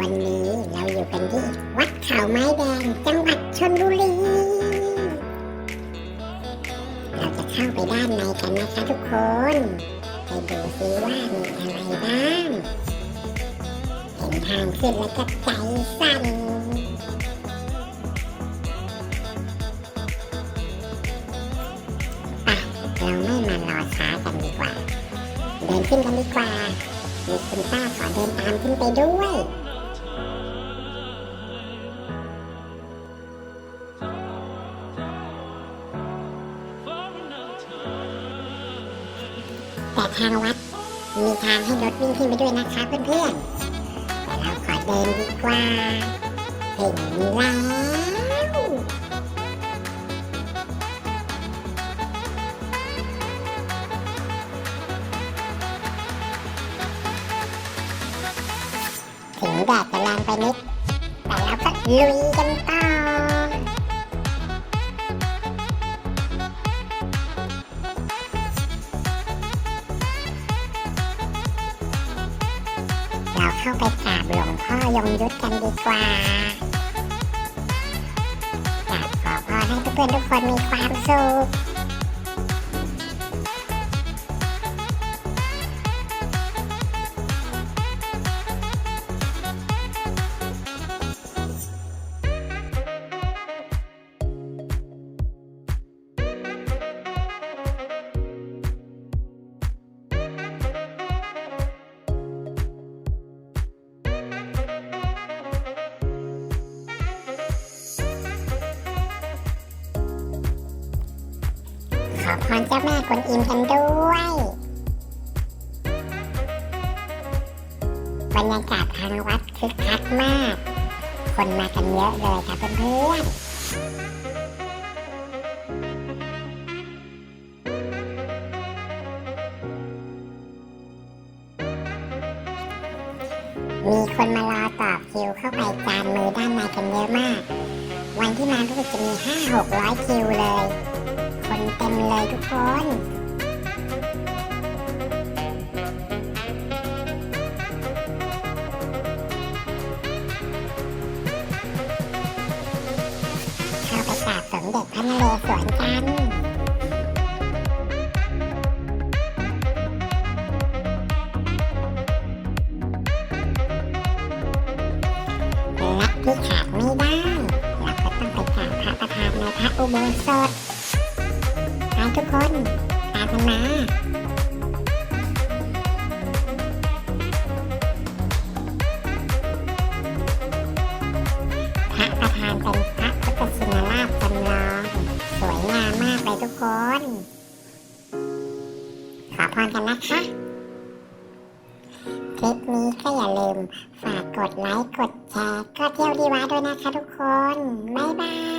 วันนี้เราอยู่กันที่วัดเขาไม้แดง จังหวัดชนบุรี เราจะเข้าไปด้านในกันนะคะทุกคน ไปดูซิว่ามีอะไรบ้างเห็นทางขึ้นแล้วก็ใจสั่นปะเราไม่มารอช้ากันดีกว่า เดินขึ้นกันดีกว่า มีคุณป้าขอเดินตามขึ้นไปด้วยแต่ทางวัดมีทางให้รถวิ่งขึ้นไปด้วยนะคะเพื่อนๆแต่เราขอเดินดีกว่าถึงแล้ว ถึงแดดจะแรงไปนิด แต่เราก็ลุยกันต่อเราเข้าไปกราบหลวงพ่อยงยุทธกันดีกว่ากราบขอพรให้เพื่อนๆทุกคนมีความสุข ขอพรเจ้าแม่กวนอิมกันด้วย บรรยากาศทางวัดคึกคักมาก คนมากันเยอะเลยค่ะเพื่อนๆมีคนมารอต่อคิวเข้าไปจานมือด้านในกันเยอะมาก วันที่มารู้สึกจะมีห้าหกร้อยคิวเลย คนเต็มเลยทุกคนเข้าไปกราบสมเด็จพระนเรศวรกันและที่ขาดไม่ได้เราก็ต้องไปกราบพระประธานในพระอุโบสถ ทุกคน ตามกันมาพระประธานเป็นพระพุทธชินราชจำลองสวยงามมากเลยทุกคน ขอพรกันนะคะคลิปนี้ก็อย่าลืม ฝากกดไลค์ กดแชร์ก็เที่ยวดีวาด้วยนะคะทุกคน บ๊ายบาย